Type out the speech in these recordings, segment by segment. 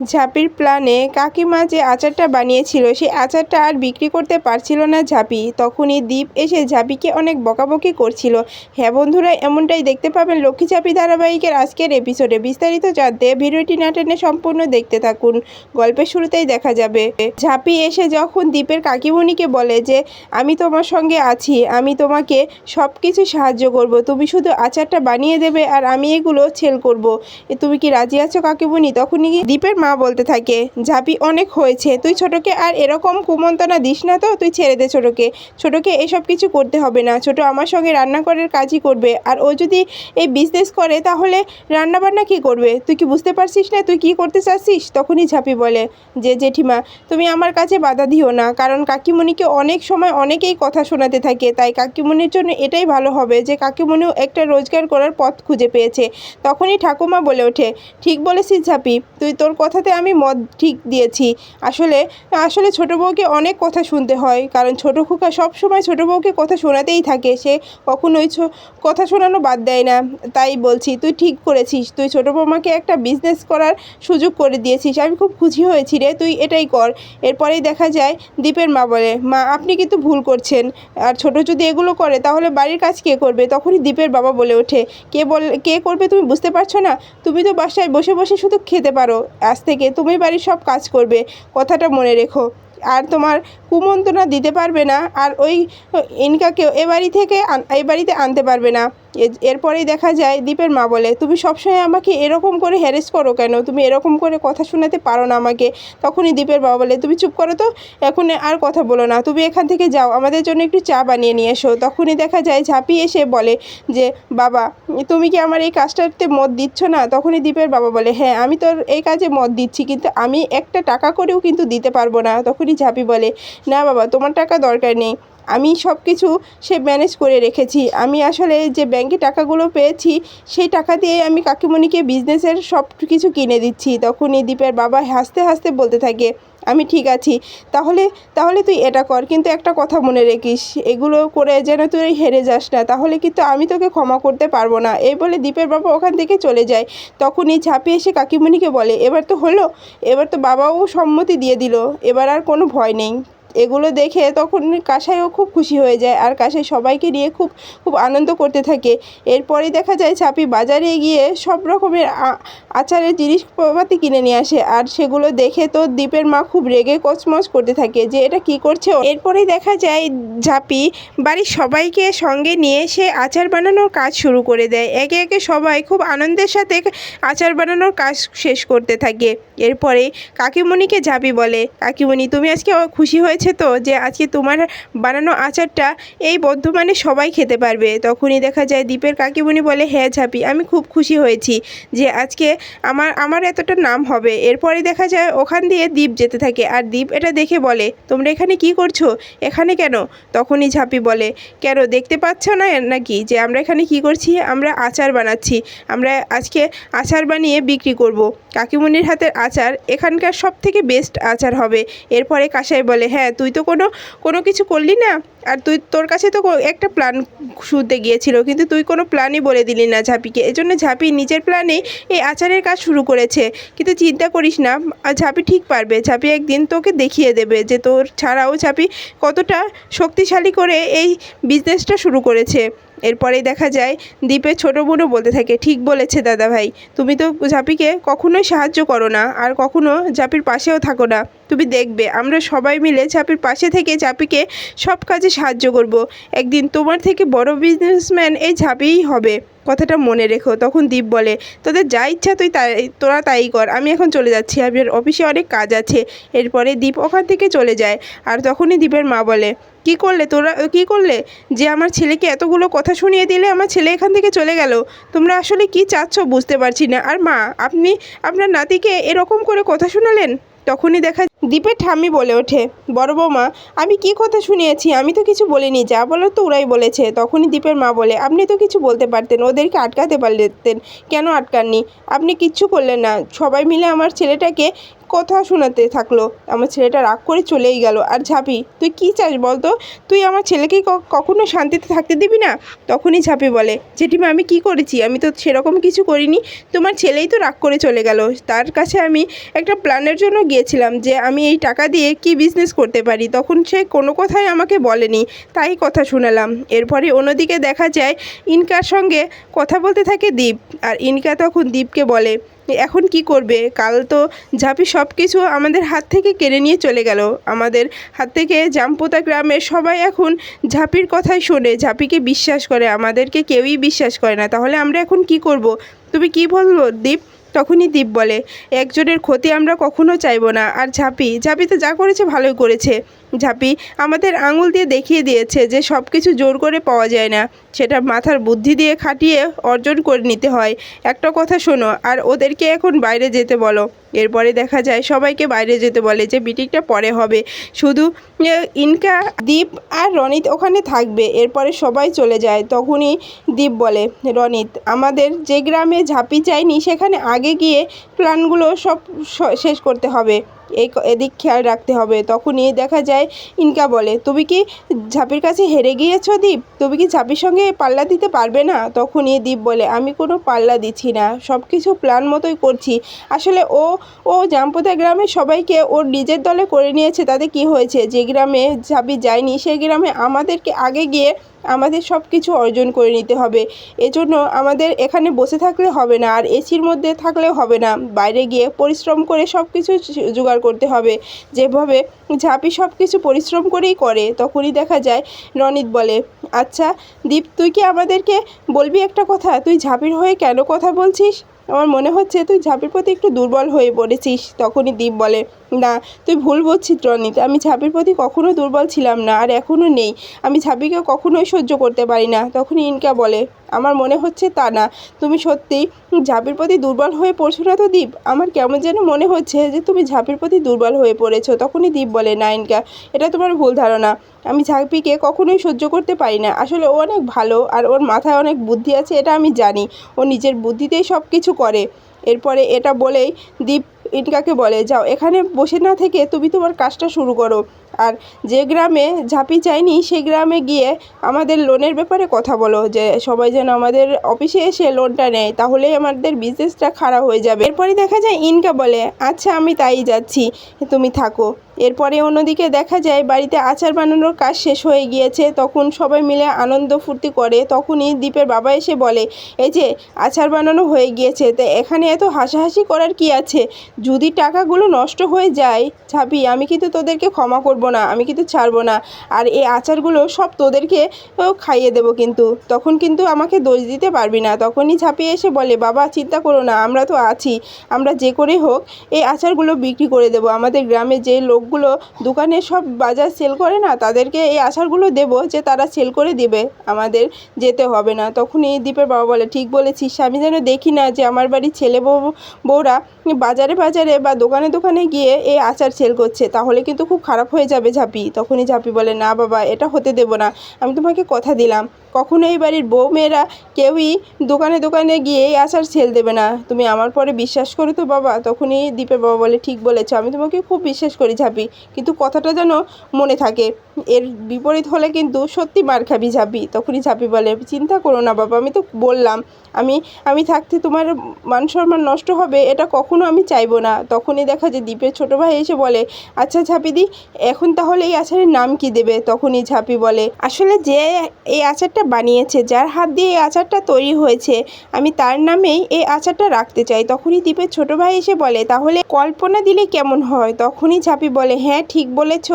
ঝাঁপির প্ল্যানে কাকিমা যে আচারটা বানিয়েছিল সেই আচারটা আর বিক্রি করতে পারছিল না ঝাঁপি। তখনই দ্বীপ এসে ঝাঁপিকে অনেক বকাবকি করছিল। হ্যাঁ বন্ধুরা, এমনটাই দেখতে পাবেন লক্ষ্মী ঝাঁপি ধারাবাহিকের আজকের এপিসোডে বিস্তারিত জানতে ভিডিওটি না টেনে সম্পূর্ণ দেখতে থাকুন। গল্পের শুরুতেই দেখা যাবে। ঝাঁপি এসে যখন দ্বীপের কাকিমণিকে বলে যে, আমি তোমার সঙ্গে আছি, আমি তোমাকে সব কিছু সাহায্য করব। তুমি শুধু আচারটা বানিয়ে দেবে আর আমি এগুলো ছেল করব। তুমি কি রাজি আছো কাকিমণি? তখনই কি দীপের মা বলতে থাকে, ঝাঁপি, অনেক হয়েছে। তুই ছোটকে আর এরকম কুমন্তনা দিস না তো? তুই ছেড়ে দে ছোটকে। ছোটকে এসব কিছু করতে হবে না। ছোট আমার সঙ্গে রান্নাঘরের কাজই করবে। আর ও যদি এই বিজনেস করে, তাহলে রান্নাবান্না কি করবে? তুই কি বুঝতে পারছিস না? তুই কি করতে চাচ্ছিস? তখনই ঝাঁপি বলে, যে জেঠিমা, তুমি আমার কাছে বাধা দিও না। কারণ কাকিমণিকে অনেক সময় অনেকেই কথা শোনাতে থাকে। তাই কাকিমণির জন্য এটাই ভালো হবে যে কাকিমণিও একটা রোজগার করার পথ খুঁজে পেয়েছে। তখনই ঠাকুমা বলে ওঠে, ঠিক বলেছিস ঝাঁপি। তুই তোর কথাতে আমি মত ঠিক দিয়েছি। আসলে আসলে ছোটো বউকে অনেক কথা শুনতে হয়, কারণ ছোটো খোকা সব সময় ছোটো বউকে কথা শোনাতেই থাকে। সে কখনোই কথা শোনানো বাদ দেয় না। তাই বলছি, তুই ঠিক করেছিস। তুই ছোটো বৌমাকে একটা বিজনেস করার সুযোগ করে দিয়েছিস। আমি খুব খুশি হয়েছি রে, তুই এটাই কর। এরপরেই দেখা যায়, দীপের মা বলে, মা, আপনি কিন্তু ভুল করছেন। আর ছোট যদি এগুলো করে, তাহলে বাড়ির কাজ কে করবে? তখনই দীপের বাবা বলে ওঠে, কে বল, কে করবে তুমি বুঝতে পারছ না? তুমি তো বাসায় বসে বসে শুধু খেতে পারো। আজ থেকে তুমি বাড়ির সব কাজ করবে, কথাটা মনে রেখো। আর তোমার কুমন্ত্রণা দিতে পারবে না, আর ওই ইনকাকেও এ বাড়ি থেকে এ বাড়িতে আনতে পারবে না। এরপরেই দেখা যায় দীপের মা বলে, তুমি সবসময় আমাকে এরকম করে হ্যারেস করো কেন? তুমি এরকম করে কথা শোনাতে পারো না আমাকে। তখনই দীপের বাবা বলে, তুমি চুপ করো তো, এখন আর কথা বলো না। তুমি এখান থেকে যাও, আমাদের জন্য একটু চা বানিয়ে নিয়ে এসো। তখনই দেখা যায় ঝাঁপি এসে বলে যে, বাবা, তুমি কি আমার এই কাজটাতে মত দিচ্ছ না? তখনই দীপের বাবা বলে হ্যাঁ আমি তোর এই কাজে মত দিচ্ছি, কিন্তু আমি একটা টাকা করেও কিন্তু দিতে পারব না। তখনই ঝাঁপি বলে, না বাবা, তোমার টাকা দরকার নেই। আমি সব কিছু সে ম্যানেজ করে রেখেছি। আমি আসলে যে ব্যাংকে টাকাগুলো পেয়েছি, সেই টাকা দিয়ে আমি কাকিমণিকে বিজনেসের সব কিছু কিনে দিচ্ছি। তখনই দীপের বাবা হাসতে হাসতে বলতে থাকে, আমি ঠিক আছি। তাহলে তাহলে তুই এটা কর। কিন্তু একটা কথা মনে রেখিস, এগুলো করে যেন তুই হেরে যাস না। তাহলে কিন্তু আমি তোকে ক্ষমা করতে পারব না। এই বলে দীপের বাবা ওখান থেকে চলে যায়। তখনই ঝাঁপিয়ে এসে কাকিমণিকে বলে, এবার তো হলো। এবার তো বাবাও সম্মতি দিয়ে দিল। এবার আর কোনো ভয় নেই। এগুলো দেখে তখন কাসাইও খুব খুশি হয়ে যায় আর কাসাই সবাইকে নিয়ে খুব খুব আনন্দ করতে থাকে। এরপরে দেখা যায় ছাপি বাজারে গিয়ে সব রকমের আচারের জিনিসপাতি কিনে নিয়ে আসে আর সেগুলো দেখে তো দীপের মা খুব রেগে কচমচ করতে থাকে যে এটা কি করছে? এরপরেই দেখা যায় ঝাপি বাড়ির সবাইকে সঙ্গে নিয়ে সে আচার বানানোর কাজ শুরু করে দেয়। একে একে সবাই খুব আনন্দের সাথে আচার বানানোর কাজ শেষ করতে থাকে। এরপরে কাকিমণিকে ঝাঁপি বলে, কাকিমণি, তুমি আজকে খুশি হয়েছে? তো যে আজকে তোমার বানানো আচারটা এই বর্ধমানে সবাই খেতে পারবে। তখনই দেখা যায় দীপের কাকিমণি বলে হ্যাঁ ঝাঁপি, আমি খুব খুশি হয়েছি যে আজকে আমার আমার এতটা নাম হবে। এরপরে দেখা যায় ওখান দিয়ে দ্বীপ যেতে থাকে আর দ্বীপ এটা দেখে বলে, তোমরা এখানে কি করছ? এখানে কেন? তখনই ঝাঁপি বলে, কেন, দেখতে পাচ্ছ না নাকি যে আমরা এখানে কি করছি? আমরা আচার বানাচ্ছি। আমরা আজকে আচার বানিয়ে বিক্রি করব। কাকিমণির হাতের আচার এখানকার সব থেকে বেস্ট আচার হবে। এরপরে কাসাই বলে হ্যাঁ তুই তো কোনো কোনো কিছু করলি না। আর তুই, তোর কাছে তো একটা প্ল্যান শুনতে গিয়েছিল, কিন্তু তুই কোনো প্ল্যানই বলে দিলি না ঝাঁপিকে। এই জন্য ঝাঁপি নিজের প্ল্যানে এই আচারের কাজ শুরু করেছে। কিন্তু চিন্তা করিস না ঝাঁপি ঠিক পারবে। ঝাঁপি একদিন তোকে দেখিয়ে দেবে যে তোর ছাড়াও ঝাঁপি কতটা শক্তিশালী করে এই বিজনেসটা শুরু করেছে। এরপরেই দেখা যায় দ্বীপের ছোটো বোনও বলতে থাকে, ঠিক বলেছে দাদা ভাই তুমি তো ঝাঁপিকে কখনোই সাহায্য করো না, আর কখনো ঝাঁপির পাশেও থাকো না। তুমি দেখবে, আমরা সবাই মিলে ঝাঁপির পাশে থেকে ঝাঁপিকে সব কাজে সাহায্য করব। একদিন তোমার থেকে বড় বিজনেসম্যান এই ঝাঁপিই হবে। কথাটা মনে রেখো, তখন দীপ বলে, তোদের যা ইচ্ছা তুই তাই, তোরা তাই কর, আমি এখন চলে যাচ্ছি আমার অফিসে অনেক কাজ আছে। এরপরে দীপ ওখান থেকে চলে যায়, আর তখনই দীপের মা বলে কি করলে তোরা কি করলে? যে আমার ছেলেকে এতগুলো কথা শুনিয়ে দিলে আমার ছেলে এখান থেকে চলে গেল। তোমরা আসলে কি চাচ্ছ বুঝতে পারছি না। আর মা, আপনি আপনার নাতিকে এরকম করে কথা শোনালেন? তখনই দেখা দীপের ঠাম্মি বলে ওঠে, বড় বৌমা, আমি কি কথা শুনিয়েছি? আমি তো কিছু বলিনি, যা বলার তো ওরাই বলেছে। তখনই দীপের মা বলে, আপনি তো কিছু বলতে পারতেন, ওদেরকে আটকাতে পারতেন। কেন আটকাননি? আপনি কিচ্ছু করলেন না। সবাই মিলে আমার ছেলেটাকে কথা শোনাতে থাকল। আমার ছেলেটা রাগ করে চলেই গেল। আর ঝাঁপি, তুই কী চাস বলতো? তুই আমার ছেলেকে কখনো শান্তিতে থাকতে দিবি না? তখনই ঝাঁপি বলে, জেঠিমা, আমি কি করেছি? আমি তো সেরকম কিছু করিনি। তোমার ছেলেই তো রাগ করে চলে গেল। তার কাছে আমি একটা প্ল্যানের জন্য গিয়েছিলাম যে আমি এই টাকা দিয়ে কি বিজনেস করতে পারি? তখন সে কোনো কথাই আমাকে বলেনি। তাই কথা শুনালাম। এরপরে অন্যদিকে দেখা যায়, ইনকার সঙ্গে কথা বলতে থাকে দীপ। আর ইনকা তখন দীপকে বলে, এখন কি করবে? কাল তো ঝাঁপি সব কিছু আমাদের হাত থেকে কেড়ে নিয়ে চলে গেল। আমাদের হাত থেকে জামপোতা গ্রামের সবাই এখন ঝাঁপির কথাই শোনে। ঝাঁপিকে বিশ্বাস করে, আমাদেরকে কেউই বিশ্বাস করে না। তাহলে আমরা এখন কি করব? তুমি কি বলব দীপ? তখনই দীপ বলে, একজনের ক্ষতি আমরা কখনো চাইব না। আর ঝাঁপি ঝাঁপি তো যা করেছে ভালোই করেছে। ঝাঁপি আমাদের আঙুল দিয়ে দেখিয়ে দিয়েছে যে সব কিছু জোর করে পাওয়া যায় না। সেটা মাথার বুদ্ধি দিয়ে খাটিয়ে অর্জন করে নিতে হয়। একটা কথা শোনো, আর ওদেরকে এখন বাইরে যেতে বলো। এরপরে দেখা যায় সবাইকে বাইরে যেতে বলে যে মিটিংটা পরে হবে। শুধু ইনকা, দীপ আর রনিত ওখানে থাকবে। এরপরে সবাই চলে যায়। তখনই দীপ বলে, রনিত, আমাদের যে গ্রামে ঝাঁপি চাইনি, সেখানে আগে গিয়ে প্ল্যানগুলো সব শেষ করতে হবে। এই এদিক খেয়াল রাখতে হবে। তখনই দেখা যায় ইনকা বলে, তুমি কি ঝাঁপির কাছে হেরে গিয়েছো দীপ? তুমি কি ঝাপির সঙ্গে পাল্লা দিতে পারবে না? তখনই দীপ বলে, আমি কোনো পাল্লা দিচ্ছি না সব কিছু প্ল্যান মতোই করছি। আসলে ও ও জামপোতা গ্রামের সবাইকে ওর নিজের দলে করে নিয়েছে, তাতে কি হয়েছে? যে গ্রামে ঝাঁপি যায়নি সেই গ্রামে আমাদেরকে আগে গিয়ে আমাদের সব কিছু অর্জন করে নিতে হবে। এজন্য আমাদের এখানে বসে থাকলে হবে না আর এসির মধ্যে থাকলেও হবে না। বাইরে গিয়ে পরিশ্রম করে সব কিছু জোগাড় করতে হবে। যেভাবে ঝাঁপি সব কিছু পরিশ্রম করেই করে, তখনই দেখা যায় রনিত বলে আচ্ছা দীপ, তুই কি আমাদেরকে বলবি একটা কথা? তুই ঝাঁপির হয়ে কেন কথা বলছিস? আমার মনে হচ্ছে তুই ঝাঁপির প্রতি একটু দুর্বল হয়ে পড়েছিস। তখনই দীপ বলে না, তুই ভুল বলছিস রনিত। আমি ঝাঁপির প্রতি কখনো দুর্বল ছিলাম না, আর এখনও নেই। আমি ঝাঁপিকে কখনোই সহ্য করতে পারি না তখন ইনকা বলে। আমার মনে হচ্ছে তা না। তুমি সত্যি ঝাঁপির প্রতি দুর্বল হয়ে পড়ছো না তো, দীপ? আমার কেমন যেন মনে হচ্ছে যে তুমি ঝাঁপির প্রতি দুর্বল হয়ে পড়েছো, তখনই দীপ বলে, না, ইনকা, এটা তোমার ভুল ধারণা। আমি ঝাঁপিকে কখনোই সহ্য করতে পারি না। আসলে ও অনেক ভালো, আর ওর মাথায় অনেক বুদ্ধি আছে, এটা আমি জানি। ও নিজের বুদ্ধিতেই সব কিছু করে। এরপরে এটা বলেই দীপ কাকে বলে যাও এখানে বসে না থেকে তুমি তোমার কাজটা শুরু করো। আর যে গ্রামে ঝাঁপি চাইনি, সেই গ্রামে গিয়ে আমাদের লোনের ব্যাপারে কথা বলো, যে সবাই যেন আমাদের অফিসে এসে লোনটা নেয়, তাহলেই আমাদের বিজনেসটা খারাপ হয়ে যাবে। এরপরে দেখা যায়, ইনকা বলে আচ্ছা আমি তাই যাচ্ছি, তুমি থাকো। এরপরে অন্যদিকে দেখা যায়, বাড়িতে আচার বানানোর কাজ শেষ হয়ে গিয়েছে, তখন সবাই মিলে আনন্দ ফুর্তি করে, তখনই দ্বীপের বাবা এসে বলে, এই যে, আচার বানানো হয়ে গিয়েছে, তো এখানে এত হাসাহাসি করার কি আছে? যদি টাকাগুলো নষ্ট হয়ে যায় ছাপি আমি কিন্তু তোদেরকে ক্ষমা করব না, আমি কিন্তু ছাড়বো না। আর এই আচারগুলো সব তোদেরকে খাইয়ে দেবো কিন্তু। তখন কিন্তু আমাকে দোষ দিতে পারবি না। তখনই ঝাঁপিয়ে এসে বলে, বাবা, চিন্তা করো না, আমরা তো আছি। আমরা যে করে হোক, এই আচারগুলো বিক্রি করে দেবো। আমাদের গ্রামে যে লোকগুলো দোকানে সব বাজার সেল করে না, তাদেরকে এই আচারগুলো দেবো যে তারা সেল করে দিবে। আমাদের যেতে হবে না। তখনই দীপের বাবা বলে, ঠিক বলেছিস। আমি যেন দেখি না যে আমার বাড়ির ছেলে বউ, বউরা বাজারে বাজারে বা দোকানে দোকানে গিয়ে এই আচার সেল করছে, তাহলে কিন্তু খুব খারাপ হয়ে যাবে ঝাঁপি। তখনই ঝাঁপি বলে, না বাবা, এটা হতে দেবো না। আমি তোমাকে কথা দিলাম। কখনো এই বাড়ির বউ মেয়েরা কেউই দোকানে দোকানে গিয়ে এই আচার সেল দেবে না। তুমি আমার পরে বিশ্বাস করো তো বাবা, তখনই দীপের বাবা বলে, ঠিক বলেছ, আমি তোমাকে খুব বিশ্বাস করি ঝাঁপি, কিন্তু কথাটা যেন মনে থাকে। এর বিপরীত হলে কিন্তু সত্যি মার খাবি ঝাঁপি। তখনই ঝাঁপি বলে, চিন্তা করো না বাবা, আমি তো বললাম, আমি আমি থাকতে তোমার মান সম্মান নষ্ট হবে, এটা কখনো আমি চাইব না। তখনই দেখা যে দ্বীপের ছোটো ভাই এসে বলে আচ্ছা ঝাঁপিদি এখন তাহলে এই আচারের নাম কি দেবে? তখনই ঝাঁপি বলে, আসলে যে এই আচারটা বানিয়েছে, যার হাত দিয়ে এই আচারটা তৈরি হয়েছে। আমি তার নামেই এই আচারটা রাখতে চাই। তখনই দ্বীপের ছোট ভাই এসে বলে, তাহলে কল্পনা দিলে কেমন হয়? তখনই ঝাপি বলে হ্যাঁ ঠিক বলেছ।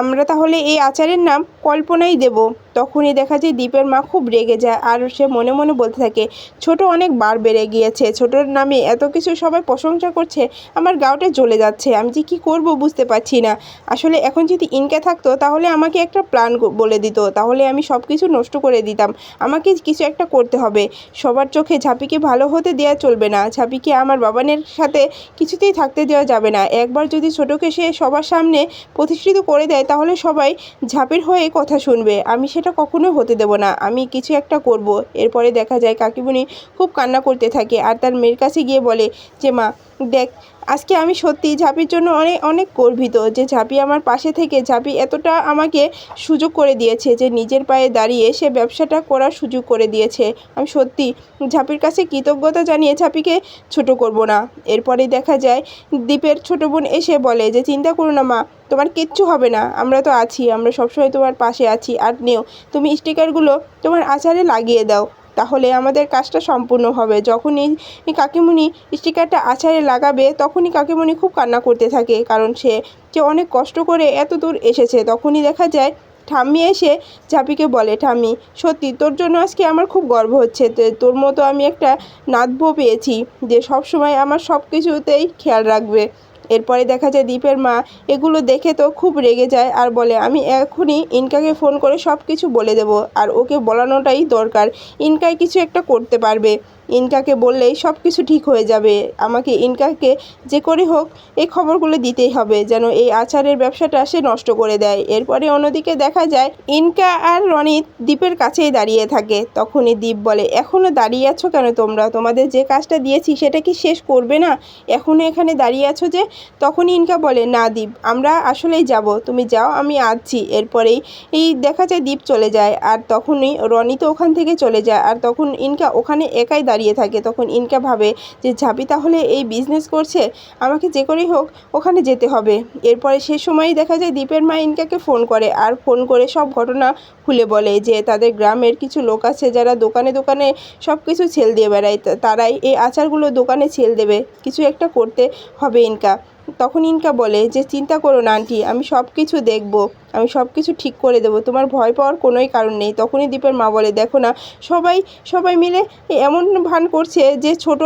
আমরা তাহলে এই আচারের নাম কল্পনাই দেব। তখনই দেখা যায় দীপের মা খুব রেগে যায় আর সে মনে মনে বলতে থাকে, ছোট অনেক বার বেড়ে গিয়েছে, ছোটোর নামে এত কিছু সবাই প্রশংসা করছে, আমার গাওটা জ্বলে যাচ্ছে, আমি যে কী করব বুঝতে পারছি না। আসলে এখন যদি ইনকা থাকতো, তাহলে আমাকে একটা প্ল্যান বলে দিত, তাহলে আমি সব কিছু নষ্ট করে দিতাম, আমাকে কিছু একটা করতে হবে। সবার চোখে ঝাঁপিকে ভালো হতে দেওয়া চলবে না, ঝাঁপিকে আমার বাবানের সাথে কিছুতেই থাকতে দেওয়া যাবে না। একবার যদি ছোটোকে সে সবার সামনে প্রতিষ্ঠিত করে দেয়, তাহলে সবাই ঝাঁপের হয়ে কথা শুনবে, আমি সেটা কখনোই হতে দেব না। আমি কিছু একটা করব। এরপরে দেখা যায় কাকিমণি খুব কান্না করতে থাকে আর তার মেয়ের কাছে গিয়ে বলে যে, মা, দেখ আজকে আমি সত্যি ঝাঁপির জন্য অনেক অনেক গর্বিত যে ঝাঁপি আমার পাশে থেকে, ঝাঁপি এতটা আমাকে সুযোগ করে দিয়েছে যে নিজের পায়ে দাঁড়িয়ে সে ব্যবসাটা করার সুযোগ করে দিয়েছে। আমি সত্যি ঝাঁপির কাছে কৃতজ্ঞতা জানিয়ে ঝাঁপিকে ছোট করব না। এরপরে দেখা যায় দ্বীপের ছোট বোন এসে বলে যে, চিন্তা করো না মা, তোমার কিচ্ছু হবে না, আমরা তো আছি, আমরা সবসময় তোমার পাশে আছি। আর নেও, তুমি স্টিকারগুলো তোমার আচারে লাগিয়ে দাও। তাহলে আমাদের কাজটা সম্পূর্ণ হবে। যখনই এই কাকিমণি স্টিকারটা আছাড়ে লাগাবে, তখনই কাকিমণি খুব কান্না করতে থাকে, কারণ সে যে অনেক কষ্ট করে এত দূর এসেছে। তখনই দেখা যায়, ঠাম্মি এসে ঝাঁপিকে বলে, ঠাম্মি, সত্যি তোর জন্য আজকে আমার খুব গর্ব হচ্ছে। তোর মতো আমি একটা নাতবো পেয়েছি, যে সব সময় আমার সব কিছুতেই খেয়াল রাখবে। এরপরে দেখা যায় দীপের মা এগুলো দেখে তো খুব রেগে যায় আর বলে, আমি এখনই ইনকাকে ফোন করে সব কিছু বলে দেবো, আর ওকে বলানোটাই দরকার। ইনকাই কিছু একটা করতে পারবে। ইনকাকে বললেই সব কিছু ঠিক হয়ে যাবে। আমাকে ইনকাকে যে করে হোক, এই খবরগুলো দিতেই হবে যেন এই আচারের ব্যবসাটা সে নষ্ট করে দেয়। এরপরে অন্যদিকে দেখা যায়, ইনকা আর রনিত দ্বীপের কাছেই দাঁড়িয়ে থাকে। তখনই দ্বীপ বলে এখনও দাঁড়িয়ে আছো কেন তোমরা? তোমাদের যে কাজটা দিয়েছি সেটা কি শেষ করবে না? এখনও এখানে দাঁড়িয়ে আছো যে? তখনই ইনকা বলে, না দ্বীপ, আমরা আসলেই যাব। তুমি যাও, আমি আছি। এরপরেই এই দেখা যায় দ্বীপ চলে যায়। আর তখনই রনি তো ওখান থেকে চলে যায়। আর তখন ইনকা ওখানে একাই দাঁড়িয়ে থাকে, তখন ইনকা ভাবে যে ঝাঁপি তাহলে এই বিজনেস করছে? আমাকে যে করেই হোক, ওখানে যেতে হবে। এরপরে সে সময়ই দেখা যায় দীপের মা ইনকাকে ফোন করে আর ফোন করে সব ঘটনা খুলে বলে যে, তাদের গ্রামের কিছু লোক আছে যারা দোকানে দোকানে সব কিছু ছেল দিয়ে বেড়ায়। তারাই এই আচারগুলো দোকানে ছেল দেবে। কিছু একটা করতে হবে ইনকা। তখন ইনকা বলে যে, চিন্তা করো না আন্টি, আমি সব কিছু দেখব, আমি সব কিছু ঠিক করে দেবো। তোমার ভয় পাওয়ার কোনোই কারণ নেই। তখনই দীপের মা বলে, দেখো না, সবাই সবাই মিলে এমন ভান করছে যে, ছোট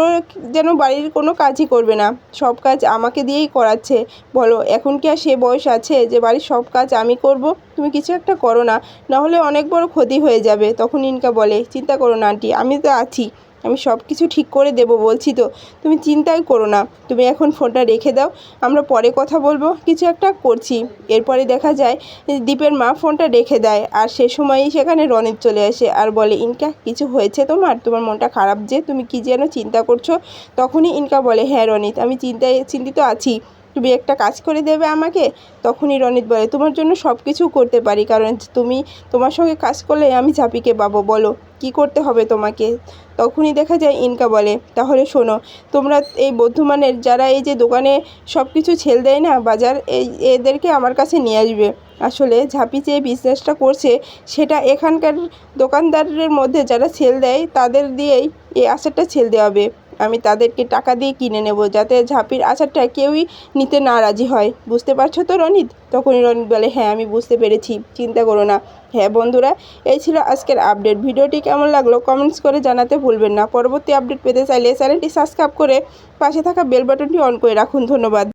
যেন বাড়ির কোনো কাজই করবে না। সব কাজ আমাকে দিয়েই করাচ্ছে। বলো, এখন কি আর সে বয়স আছে যে, বাড়ির সব কাজ আমি করব? তুমি কিছু একটা করো না নাহলে অনেক বড় ক্ষতি হয়ে যাবে। তখন ইনকা বলে, চিন্তা করো না আন্টি, আমি তো আছি। আমি সব কিছু ঠিক করে দেবো বলছি তো। তুমি চিন্তাই করো না, তুমি এখন ফোনটা রেখে দাও, আমরা পরে কথা বলব। কিছু একটা করছি। এরপরে দেখা যায়, দীপের মা ফোনটা রেখে দেয়, আর সে সময়ই সেখানে রনিত চলে আসে আর বলে, ইনকা, কিছু হয়েছে তোমার? তোমার মনটা খারাপ যে? তুমি কি যেন চিন্তা করছ? তখনই ইনকা বলে হ্যাঁ রনিত, আমি চিন্তায়, চিন্তিত আছি। তুমি একটা কাজ করে দেবে আমাকে, তখনই রনিত বলে, তোমার জন্য সব কিছু করতে পারি, কারণ তুমি তোমার সঙ্গে কাজ করলে আমি ঝাঁপিকে পাবো, বলো, কি করতে হবে তোমাকে? তখনই দেখা যায় ইনকা বলে, তাহলে শোনো, তোমরা এই বর্ধমানের যারা এই যে দোকানে সব কিছু ছেল দেয় না, বাজার, এই এদেরকে আমার কাছে নিয়ে আসবে। আসলে ঝাঁপি যে বিজনেসটা করছে, সেটা এখানকার দোকানদারের মধ্যে যারা সেল দেয়, তাদের দিয়েই এই আচারটা ছেল দেওয়াবে আমি তাদেরকে টাকা দিয়ে কিনে নেব যাতে ঝাঁপির আচারটা কেউই নিতে না রাজি হয়। বুঝতে পারছ তো রনিত? তখনই রনিত বলে হ্যাঁ আমি বুঝতে পেরেছি, চিন্তা করো না। হ্যাঁ বন্ধুরা, এই ছিল আজকের আপডেট। ভিডিওটি কেমন লাগল কমেন্টস করে জানাতে ভুলবেন না। পরবর্তী আপডেট পেতে চাইলে চ্যানেলটি সাবস্ক্রাইব করে পাশে থাকা বেল বাটনটি অন করে রাখুন। ধন্যবাদ।